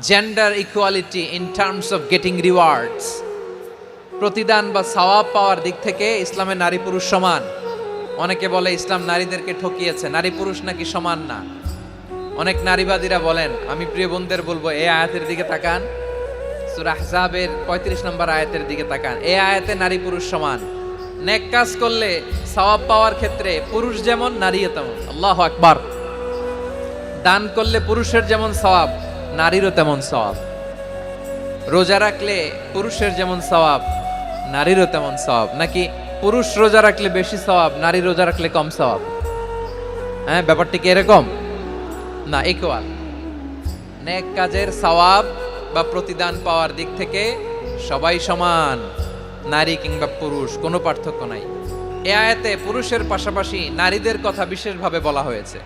Gender equality in terms of getting rewards প্রতিদান বা সওয়াব পাওয়ার দিক থেকে ইসলামে নারী পুরুষ সমান। অনেকে বলে ইসলাম নারীদেরকে ঠকিয়েছে, নারী পুরুষ নাকি সমান না। অনেক নারীবাদীরা বলেন, আমি প্রিয় বোনদের বলব, এই আয়াতের দিকে তাকান। সূরা আহজাবের পঁয়ত্রিশ নম্বর আয়াতের দিকে তাকান। এই আয়াতে নারী পুরুষ সমান। নেক কাজ করলে সওয়াব পাওয়ার ক্ষেত্রে পুরুষ যেমন, নারীও তেমন। আল্লাহ আকবার। দান করলে পুরুষের যেমন সওয়াব নারীরও তেমন সওয়াব রোজা রাখলে পুরুষের যেমন সওয়াব নারীরও তেমন সওয়াব নাকি পুরুষ রোজা রাখলে বেশি সওয়াব নারী রোজা রাখলে কম সওয়াব হ্যাঁ ব্যাপারটি কি এরকম? না ইকুয়াল নেক কাজের সওয়াব বা প্রতিদান পাওয়ার দিক থেকে সবাই সমান, নারী কিংবা পুরুষ, কোনো পার্থক্য নাই। এ আয়াতে পুরুষের পাশাপাশি নারীদের কথা বিশেষভাবে বলা হয়েছে।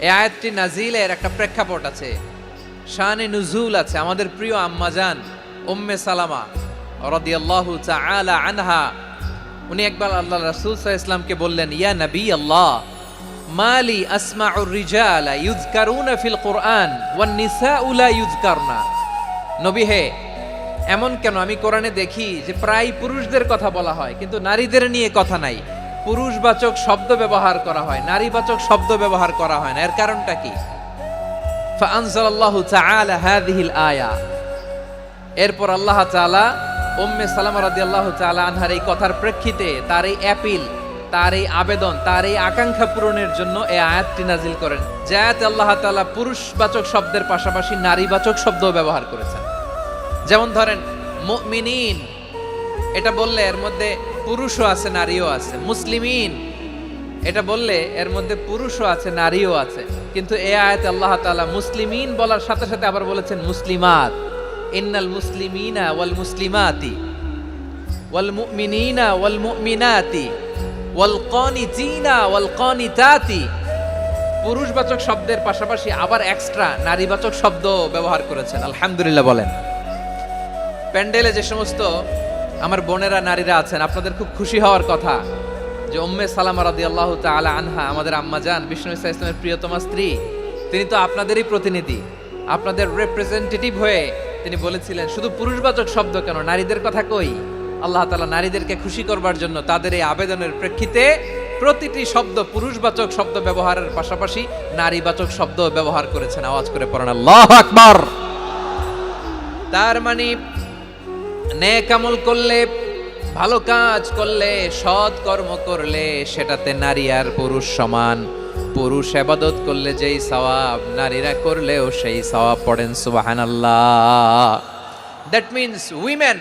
এ আয়াতটি নাজিলের একটা প্রেক্ষাপট আছে। শানে নুজুল আছে, আমাদের প্রিয় আম্মা আম্মাজান উম্মে সালামা রাদিয়াল্লাহু তাআলা আনহা। উনি একবার আল্লাহ রাসূল ইসলামকে বললেন, ইয়া নবী আল্লাহ মালি আসমাউর রিজালা ইউযকারুনা ফিল কুরআন ওয়ান নিসাউ লা ইউযকারনা। নবী হে, এমন কেন? আমি কোরআনে দেখি যে প্রায় পুরুষদের কথা বলা হয়, কিন্তু নারীদের নিয়ে কথা নাই। পুরুষবাচক শব্দ ব্যবহার করা হয়, নারীবাচক শব্দ ব্যবহার করা হয় না। এর কারণটা কি? ফানজাল্লাহু তাআলা হাযিহিল আয়া। এরপর আল্লাহ তাআলা উম্মে সালামা রাদিয়াল্লাহু তাআলা আনহার এই কথার প্রেক্ষিতে তার এই অ্যাপিল, তার এই আবেদন, তার এই আকাঙ্ক্ষা পূরণের জন্য এই আয়াতটি নাজিল করেন। জায়াত আল্লাহ তাআলা পুরুষবাচক শব্দের পাশাপাশি নারীবাচক শব্দ ব্যবহার করেছেন। যেমন ধরেন, মুমিনিন, এটা বললে এর মধ্যে পুরুষও আছে, নারীও আছে। মুসলিমিন, এটা বললে এর মধ্যে পুরুষও আছে, নারীও আছে। কিন্তু এ আয়াতে আল্লাহ তাআলা মুসলিমিন বলার সাথে সাথে আবার বলেছেন মুসলিমাত। ইন্নাল মুসলিমিনা ওয়াল মুসলিমাতি, ওয়াল মুমিনিনা ওয়াল মুমিনাতি, ওয়াল কানিতিনা ওয়াল কানিতাতি। পুরুষবাচক শব্দের পাশাপাশি আবার এক্সট্রা নারীবাচক শব্দ ব্যবহার করেছেন, আলহামদুলিল্লাহ বলেন। প্যান্ডেলে যে সমস্ত আমার বোনেরা নারীরা আছেন, আপনাদের খুব খুশি হওয়ার কথা। যে উম্মে সালামা রাদিয়াল্লাহু তাআলা আনহা আমাদের আম্মা জান, বিষ্ণু ইসা ইসলামের প্রিয়তমা স্ত্রী, তিনি তো আপনাদেরই প্রতিনিধি, আপনাদের রিপ্রেজেন্টেটিভ হয়ে তিনি বলেছিলেন, শুধু পুরুষবাচক শব্দ কেন? নারীদের কথা কই? আল্লাহ তাআলা নারীদেরকে খুশি করবার জন্য তাদের এই আবেদনের প্রেক্ষিতে প্রতিটি শব্দ পুরুষবাচক শব্দ ব্যবহারের পাশাপাশি নারীবাচক শব্দ ব্যবহার করেছেন। আওয়াজ করে পড়েন, আল্লাহ আকবার! তার মানে নেক আমল করলে ভালো কাজ করলে, সৎ কর্ম করলে সেটাতে নারী আর পুরুষ সমান। পুরুষ আবাদত করলে যেই সওয়াব, নারীরা করলেও সেই সওয়াব পড়েন, সুবহানাল্লাহ। That means women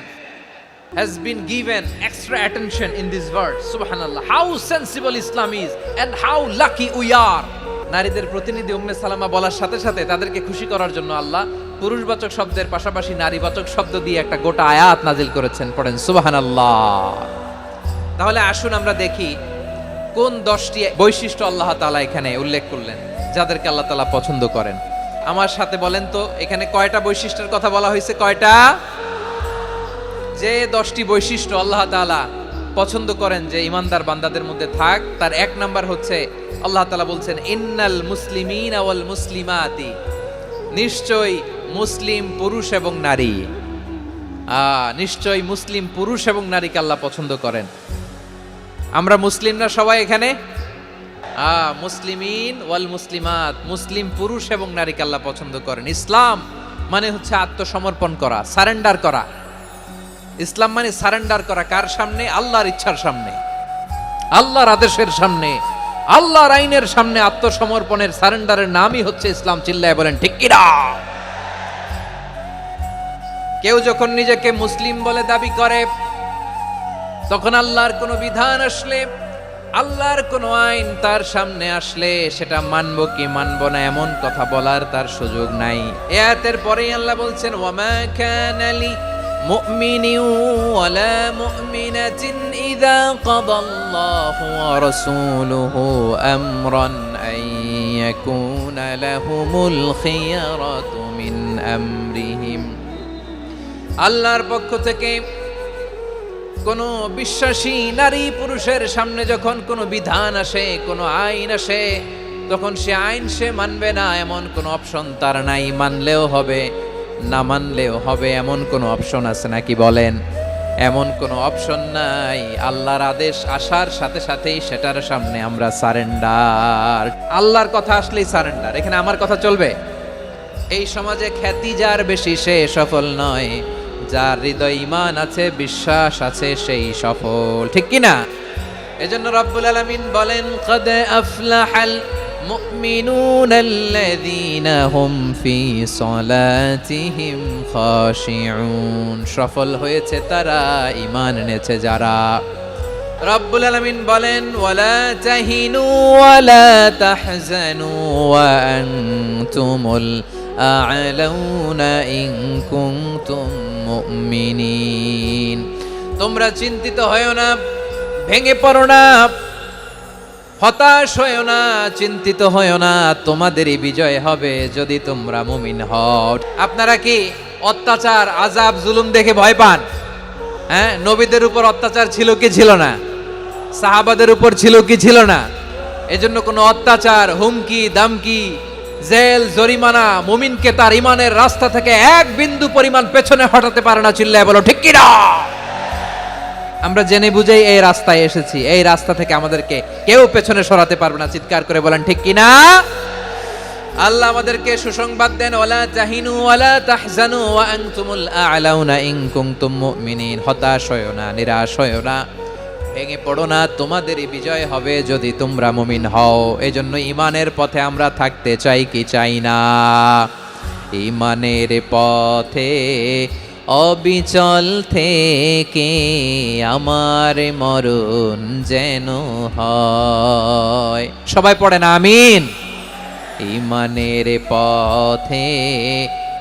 has been given extra attention in this verse subhanallah how sensible islam is and how lucky we are নারীদের প্রতিনিধি উম্মে সালামা বলার সাথে সাথে তাদেরকে খুশি করার জন্য আল্লাহ পুরুষবাচক শব্দের পাশাপাশি নারীবাচক শব্দ দিয়ে একটা গোটা আয়াত নাজিল করেছেন পড়েন। সুবহানাল্লাহ। তাহলে আসুন আমরা দেখি কোন দশটি বৈশিষ্ট্য আল্লাহ তাআলা এখানে উল্লেখ করলেন, যাদেরকে আল্লাহ তাআলা পছন্দ করেন। আমার সাথে বলেন তো, এখানে কয়টা বৈশিষ্ট্যের কথা বলা হয়েছে? কয়টা? যে দশটি বৈশিষ্ট্য আল্লাহ তাআলা পছন্দ করেন যে ইমানদার বান্দাদের মধ্যে থাক, তার এক নাম্বার হচ্ছে আল্লাহ তাআলা বলছেন, ইন্নাল মুসলিমিন মুসলিমাতি। নিশ্চয় মুসলিম পুরুষ এবং নারী। নিশ্চয় মুসলিম পুরুষ এবং নারীকে আল্লাহ পছন্দ করেন। আমরা মুসলিমরা সবাই এখানে? মুসলিমিন ওয়াল মুসলিমাত। মুসলিম পুরুষ এবং নারীকে আল্লাহ পছন্দ করেন। ইসলাম মানে হচ্ছে আত্মসমর্পণ করা, সারেন্ডার করা। ইসলাম মানে সারেন্ডার করা কার সামনে? আল্লাহর ইচ্ছার সামনে। আল্লাহর আদেশের সামনে। আল্লাহর আইনের সামনে আত্মসমর্পণের, সারেন্ডারের নামই হচ্ছে ইসলাম। চিল্লায় বলেন, ঠিক কিনা? কেউ যখন নিজেকে মুসলিম বলে দাবি করে তখন আল্লাহর কোনো বিধান আসলে আল্লাহর কোনো আইন তার সামনে আসলে সেটা মানবো কি মানবো না এমন কথা বলার তার সুযোগ নাই এয়াতের পরেই আল্লাহ বলছেন ওয়ামা কানা লি مؤمن ولا مؤمنة إذا قضى الله ورسوله أمرا أن يكون لهم الخيرة من أمرهم আল্লাহর পক্ষ থেকে কোনো বিশ্বাসী নারী পুরুষের সামনে যখন কোনো বিধান আসে, কোনো আইন আসে, তখন সে আইন সে মানবে না, এমন কোনো অপশন তার নাই। মানলেও হবে, না মানলেও হবে, এমন কোনো অপশন আছে নাকি বলেন? এমন কোনো অপশন নাই। আল্লাহর আদেশ আসার সাথে সাথেই সেটার সামনে আমরা সারেন্ডার। আল্লাহর কথা আসলেই সারেন্ডার। এখানে আমার কথা চলবে? এই সমাজে খ্যাতি যার বেশি সে সফল নয়। যার হৃদয় ইমান আছে, বিশ্বাস আছে, সেই সফল। ঠিক কি না এজন্য রব্বুল আলামিন বলেন, কদ আফলাহাল মুমিনুন আল্লাযীনা হুম ফি সলাতিহিম খাশিউন। সফল হয়েছে তারা, ঈমান এনেছে যারা। রব্বুল আলামিন বলেন, ওয়ালা তাহিনু ওয়ালা তাহজানু ওয়া আনতুমুল আ'লাউনা ইন কুনতুম মুমিনিন তোমরা চিন্তিত হয়ো না, ভেঙে পড়ো না, হতাশ হয়েও না, চিন্তিত হয়েও না, তোমাদেরই বিজয় হবে যদি তোমরা মুমিন হও। আপনারা কি অত্যাচার আজাব জুলুম দেখে ভয় পান? হ্যাঁ নবীদের উপর অত্যাচার ছিল কি ছিল না? সাহাবাদের উপর ছিল কি ছিল না? এজন্য কোনো অত্যাচার, হুমকি, দামকি জেল, জরিমানা, মুমিনকে তার ইমানের রাস্তা থেকে এক বিন্দু পরিমাণ পেছনে হটাতে পারে না চিল্লায় বলো, ঠিক কিনা? আমরা জেনে বুঝেই এই রাস্তায় এসেছি। এই রাস্তা থেকে আমাদেরকে কেউ পেছনে সরাতে পারবে না, চিৎকার করে বলেন, ঠিক কিনা? আল্লাহ আমাদেরকে সুসংবাদ দেন ওয়ালা তাহিনু ওয়ালা তাহজানু ওয়া আনতুমুল আ'লাউনা ইন কুনতুম মুমিনিন। হতাশ হয়ো না, নিরাশ হয়ো না। ভেঙে পড়ো না, তোমাদেরই বিজয় হবে যদি তোমরা মুমিন হও। এজন্য ইমানের পথে আমরা থাকতে চাই কি চাই না। ইমানের পথে অবিচল থেকে আমার মরণ যেন হয়। সবাই পড়ে না, আমিন। ইমানের পথে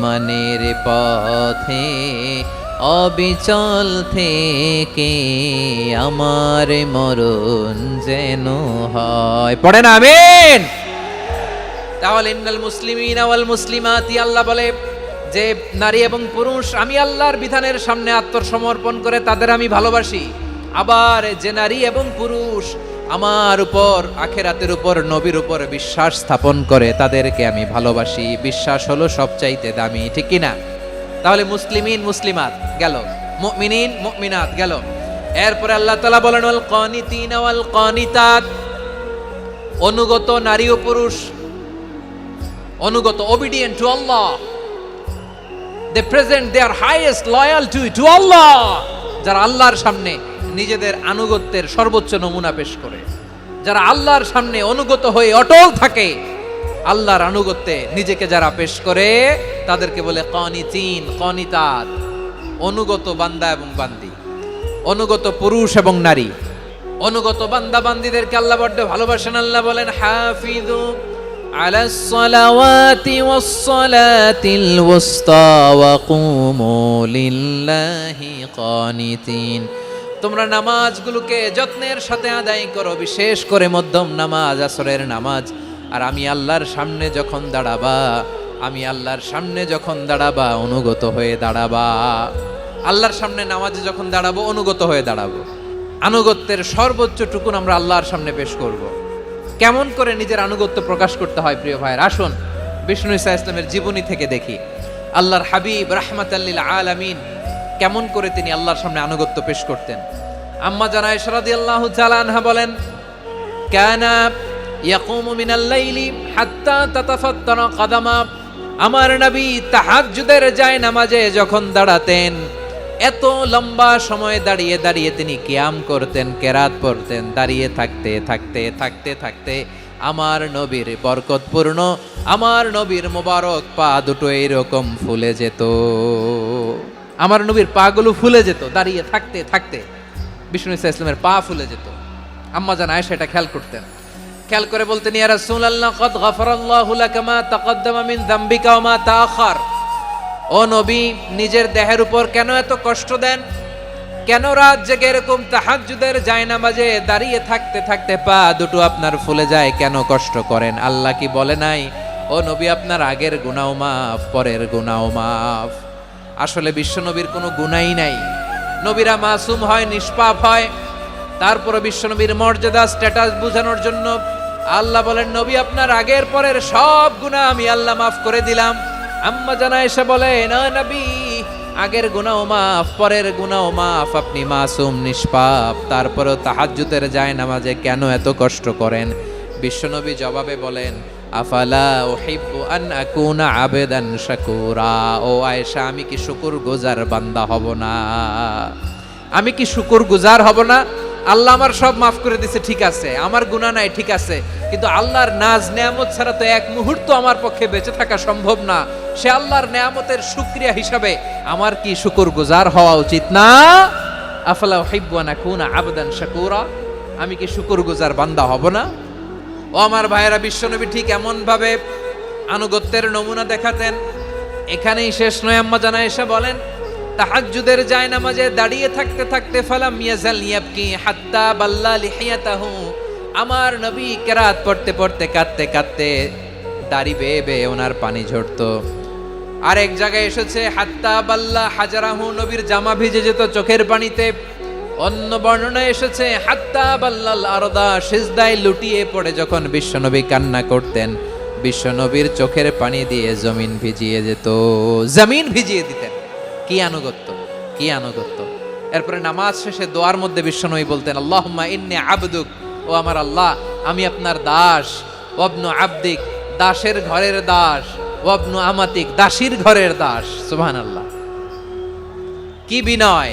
ইমানের পথে অবিচল থেকে আমার মরণ যেন হয়। পড়েন, আমিন। তাহলে ইন্নাল মুসলিমিন ওয়াল মুসলিমাতি, আল্লাহ বলে, যে নারী এবং পুরুষ, আমি আল্লাহর বিধানের সামনে আত্মসমর্পণ করে তাদের আমি ভালোবাসি। আবার যে নারী এবং পুরুষ আমার উপর, আখেরাতের উপর, নবীর উপর বিশ্বাস স্থাপন করে তাদেরকে আমি ভালোবাসি। বিশ্বাস হলো সবচাইতে দামি, ঠিক কি না? তাহলে মুসলিমিন, মুসলিমাত গেল, মুমিনিন, মুমিনাত গেল। এরপরে আল্লাহ তাআলা বলেন, ওয়াল কানিতিন ওয়াল কানিতাত। অনুগত নারী ও পুরুষ, অনুগত, obedient to Allah they present their highest loyalty to Allah যারা আল্লাহর সামনে নিজেদের আনুগত্যের সর্বোচ্চ নমুনা পেশ করে যারা আল্লাহর সামনে অনুগত হয়ে অটল থাকে আল্লাহর আনুগত্যে নিজেকে যারা পেশ করে তাদেরকে বলে কনিতিন কনিতাত অনুগত বান্দা এবং বান্দি অনুগত পুরুষ এবং নারী অনুগত বান্দা বান্দিদেরকে আল্লাহ বড্ড ভালোবাসেন আল্লাহ বলেন হাফিজু على الصلوات والصلاة الوسطى وقوموا لله قانتين তোমরা নামাজগুলোকে যত্নের সাথে আদায় করো, বিশেষ করে মধ্যম নামাজ, আসরের নামাজ। আর আমি আল্লাহর সামনে যখন দাঁড়াবা, আমি আল্লাহর সামনে যখন দাঁড়াবা, অনুগত হয়ে দাঁড়াবা। আল্লাহর সামনে নামাজে যখন দাঁড়াবো, অনুগত হয়ে দাঁড়াবো। আনুগত্যের সর্বোচ্চ টুকুন আমরা আল্লাহর সামনে পেশ করব। কেমন করে নিজের আনুগত্য প্রকাশ করতে হয়, প্রিয় ভাইয়ের? আসুন, বিষ্ণু ইসা ইসলামের জীবনী থেকে দেখি। আল্লাহর হাবিব রাহমাত আল্লিল আলামিন কেমন করে তিনি আল্লাহর সামনে আনুগত্য পেশ করতেন। আম্মা জানা ইশরাদি আল্লাহ আনহা বলেন, কানা ইয়াকুমু মিনাল লাইলি হাত্তা তাতাফাত্তারা কাদামা। আমার নবী তাহাজ্জুদের যায় নামাজে যখন দাঁড়াতেন, এত লম্বা সময় দাঁড়িয়ে দাঁড়িয়ে তিনি কিয়াম করতেন, কেরাত পড়তেন, দাঁড়িয়ে থাকতে থাকতে থাকতে থাকতে আমার নবীর বরকতপূর্ণ আমার নবীর মোবারক পা দুটো এইরকম ফুলে যেত। আমার নবীর পাগুলো ফুলে যেত, দাঁড়িয়ে থাকতে থাকতে। বিষ্ণু ইসা ইসলামের পা ফুলে যেত। আম্মা জান আয়েশা এটা খেয়াল করতেন। খেয়াল করে বলতেন, ইয়া রাসূলুল্লাহ, কদ গফারাল্লাহু লাকা মা তাকদ্দামা মিন যামবিকা ওয়া মা তাআখার। ও নবী, নিজের দেহের উপর কেন এত কষ্ট দেন? কেন রাত জেগে এরকম তাহাজ্জুদের জায়নামাজে দাঁড়িয়ে থাকতে থাকতে পা দুটো আপনার ফুলে যায়, কেন কষ্ট করেন? আল্লাহ কি বলে নাই? ও নবী, আপনার আগের গুনাও মাফ, পরের গুনাও মাফ। আসলে বিশ্বনবীর কোনো গুণাই নাই। নবীরা মাসুম হয়, নিষ্পাপ হয়। তারপরে বিশ্বনবীর মর্যাদা স্ট্যাটাস বোঝানোর জন্য আল্লাহ বলেন, নবী, আপনার আগের পরের সব গুনাহ আমি আল্লাহ মাফ করে দিলাম। আম্মা জানা এসে বলে, না নবী, আগের গুনাও মাফ, পরের গুনাও মাফ, আপনি মাসুম, নিষ্পাপ। তারপরেও তাহাজ্জুদের যায় নামাজে কেন এত কষ্ট করেন? বিশ্বনবী জবাবে বলেন আফালা উহিব্বু আন আকুনা আবেদান শাকুরা। ও আয়েশা, আমি কি শুকুর গুজার বান্দা হব না? আমি কি শুকুর গুজার হব না? আল্লাহ আমার সব মাফ করে দিছে, ঠিক আছে। আমার গুনাহ নাই, ঠিক আছে। কিন্তু আল্লাহর নাজ, নেয়ামত ছাড়া তো এক মুহূর্ত আমার পক্ষে বেঁচে থাকা সম্ভব না। সে আল্লাহর নেয়ামতের শুক্রিয়া হিসাবে আমার কি শুকুর গুজার হওয়া উচিত না? আফালা হিব্বানা কুনা আবদান শাকুরা। আমি কি শুকুর গুজার বান্দা হব না? ও আমার ভাইয়েরা, বিশ্বনবী ঠিক এমন ভাবে আনুগত্যের নমুনা দেখাতেন। এখানেই শেষ নয়, আম্মা জানা এসে বলেন, তাহাজ্জুদের যায় নামাজে দাঁড়িয়ে থাকতে থাকতে, ফালাম ইয়াজাল ইয়াবকি হাত্তা বাল্লা লিহিয়াতাহু। আমার নবী কেরাত পড়তে পড়তে কাঁদতে কাঁদতে দাড়ি বেয়ে বেয়ে ওনার পানি ঝরতো। আর এক জায়গায় এসেছে, হাত্তা বাল্লা হাজারাহু, নবীর জামা ভিজে যেত চোখের পানিতে। অন্য বর্ণনা এসেছে, হাত্তা বাল্লাল আরদা সিজদায় লুটিয়ে পড়ে যখন বিশ্বনবী কান্না করতেন। বিশ্বনবীর চোখের পানি দিয়ে জমিন ভিজিয়ে যেত। জমিন ভিজিয়ে দিতেন। কি আনুগত্য কি আনুগত্য। এরপরে নামাজ শেষে দোয়ার মধ্যে বিশ্বনবী বলতেন, আল্লাহুম্মা ইন্নি আবদুক, ও আমার আল্লাহ, আমি আপনার দাস। ওয়াবনু আবদিক, দাসের ঘরের দাস। ওয়াবনু আমাতিক, দাসীর ঘরের দাস। সুবহানাল্লাহ। কি বিনয়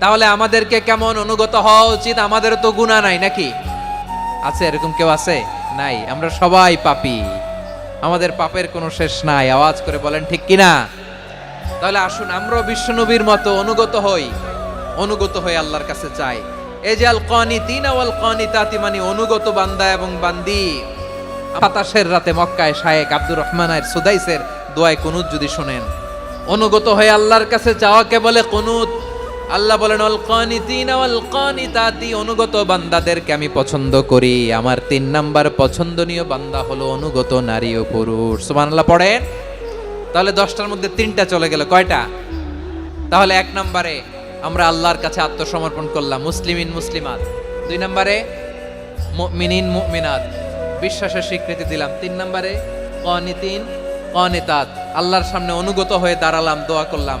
তাহলে আমাদেরকে কেমন অনুগত হওয়া উচিত? আমাদের তো গুণা নাই নাকি? আছে, এরকম কেউ আছে? নাই, আমরা সবাই পাপি। আমাদের পাপের কোনো শেষ নাই। আওয়াজ করে বলেন, ঠিক কিনা? তাহলে আসুন, আমরাও বিশ্বনবীর মতো অনুগত হই। অনুগত হয়ে আল্লাহর কাছে চাই আল কানি তিন আওয়াল কানি তাতি মানে অনুগত বান্দা এবং বান্দি। বাতাসের রাতে মক্কায় শায়েক আব্দুর রহমানের সুদাইসের দোয়ায় কুনুত যদি শোনেন। অনুগত হয়ে আল্লাহর কাছে চাওয়াকে বলে কুনুত। আল্লাহ বলেন অল কানিতিন ওয়াল কানিতাতি অনুগত বান্দাদেরকে আমি পছন্দ করি। আমার তিন নাম্বার পছন্দনীয় বান্দা হলো অনুগত নারী ও পুরুষ। সুবহানাল্লাহ, পড়েন? তাহলে দশটার মধ্যে তিনটা চলে গেল, কয়টা? তাহলে এক নম্বরে আমরা আল্লাহর কাছে আত্মসমর্পণ করলাম, মুসলিমিন, মুসলিমাত। দুই নম্বরে মিনিন মুমিনাত। বিশ্বাসের স্বীকৃতি দিলাম। তিন নম্বরে কনিতিন, কনিতাত। আল্লাহর সামনে অনুগত হয়ে দাঁড়ালাম, দোয়া করলাম।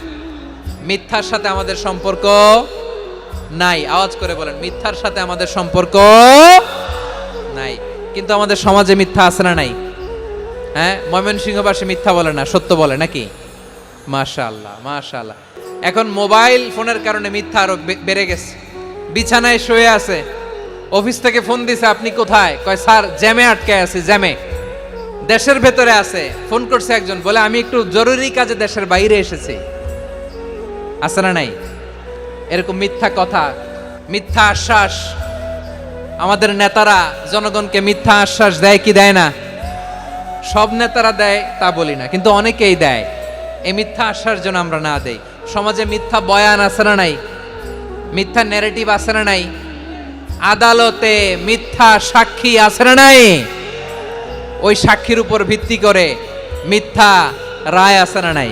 মিথ্যার সাথে আমাদের সম্পর্ক নাই। আওয়াজ করে বলেন, মিথ্যার সাথে আমাদের সম্পর্ক নাই। কিন্তু আমাদের সমাজে মিথ্যা আছে না নাই? হ্যাঁ? ময়মনসিংহবাসী মিথ্যা বলে না, সত্য বলে নাকি? মাশাআল্লাহ মাশাআল্লাহ। এখন মোবাইল ফোনের কারণে মিথ্যা আরও বেড়ে গেছে। বিছানায় শুয়ে আছে। অফিস থেকে ফোন দিছে, আপনি কোথায়? কয়, স্যার, জ্যামে আটকে আছে, জ্যামে। দেশের ভেতরে আছে। ফোন করছে একজন, বলে, আমি একটু জরুরি কাজে দেশের বাইরে এসেছি। আছে না নাই? এরকম মিথ্যা কথা, মিথ্যা আশ্বাস। আমাদের নেতারা জনগণকে মিথ্যা আশ্বাস দেয় কি দেয় না? সব নেতারা দেয়, তা বলি না, কিন্তু অনেকেই দেয়। এই মিথ্যা আশ্বাস যেন আমরা না দেই। সমাজে মিথ্যা বয়ান আছে না নাই? মিথ্যা ন্যারেটিভ আছে না নাই? আদালতে মিথ্যা সাক্ষী আছে না নাই? ওই সাক্ষীর উপর ভিত্তি করে মিথ্যা রায় আছে না নাই?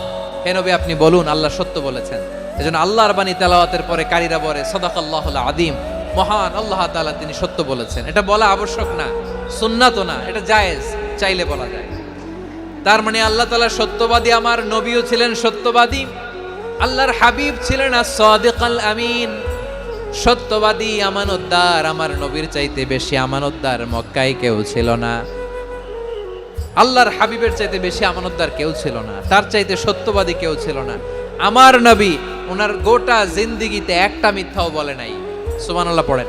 হে নবী, আপনি বলুন, আল্লাহ সত্য বলেছেন। এজন্য আল্লাহর বাণী তেলাওয়াতের পরে কারীরা বলে, সদাকাল্লাহুল আদিম মহান আল্লাহ তালা তিনি সত্য বলেছেন। এটা বলা আবশ্যক না, সুন্নাতও না, এটা জায়েজ, চাইলে বলা যায়। তার মানে আল্লাহ তালা সত্যবাদী, আমার নবীও ছিলেন সত্যবাদী, আল্লাহর হাবিব ছিলেন সাদিকাল আমিন। সত্যবাদী, আমানতদার, আমার নবীর চাইতে বেশি আমানতদার মক্কায় কেউ ছিল না। আল্লাহর হাবিবের চাইতে বেশি আমানতদার কেউ ছিল না। তার চাইতে সত্যবাদী কেউ ছিল না। আমার নবী, ওনার গোটা জিন্দিগিতে একটা মিথ্যাও বলে নাই। সুবহানাল্লাহ পড়েন।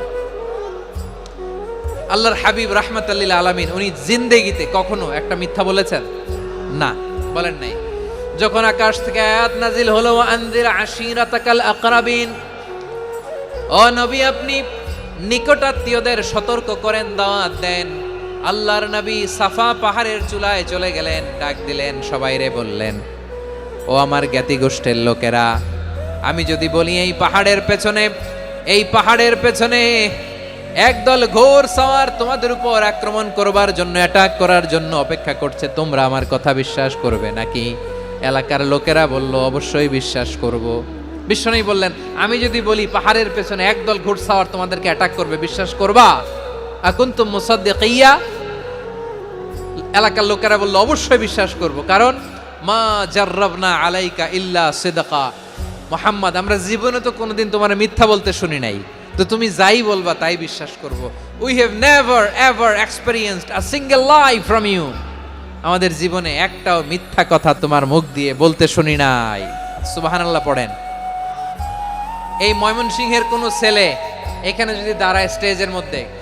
আল্লাহর হাবিব রাহমাতাল্লিল আলামিন, উনি জিন্দেগিতে কখনো একটা মিথ্যা বলেছেন? না, বলেন নাই। যখন আকাশ থেকে আয়াত নাজিল হলো আনজির আশিরাতাকাল আকরাবিন, ও নবী আপনি নিকটাত্মীয়দের সতর্ক করেন, দাওয়াত দেন। আল্লাহর নবী সাফা পাহাড়ের চুলায় চলে গেলেন, ডাক দিলেন সবাইরে বললেন, ও আমার জ্ঞাতি গোষ্ঠের লোকেরা, আমি যদি বলি এই পাহাড়ের পেছনে, এই পাহাড়ের পেছনে একদল ঘোর সাওয়ার তোমাদের উপর আক্রমণ করবার জন্য অ্যাটাক করার জন্য অপেক্ষা করছে, তোমরা আমার কথা বিশ্বাস করবে নাকি? এলাকার লোকেরা বলল, অবশ্যই বিশ্বাস করব। বিশ্বনবী বললেন, আমি যদি বলি পাহাড়ের পেছনে একদল ঘোড়সাওয়ার তোমাদেরকে অ্যাটাক করবে, বিশ্বাস করবা? এখন তো মুসাদ্দিকিয়া। এলাকার লোকেরা বলল, অবশ্যই বিশ্বাস করব। কারণ, মা জার্রাবনা আলাইকা ইল্লা সিদকা। মোহাম্মদ, আমরা জীবনে তো কোনোদিন তোমার মিথ্যা বলতে শুনি নাই। তো তুমি যাই বলবা, তাই বিশ্বাস করব। We have never ever experienced a single life from you আমাদের জীবনে একটাও মিথ্যা কথা তোমার মুখ দিয়ে বলতে শুনি নাই। সুবহানাল্লাহ পড়েন। এই ময়মনসিংহের কোনো ছেলে এখানে যদি দাঁড়ায় স্টেজের মধ্যে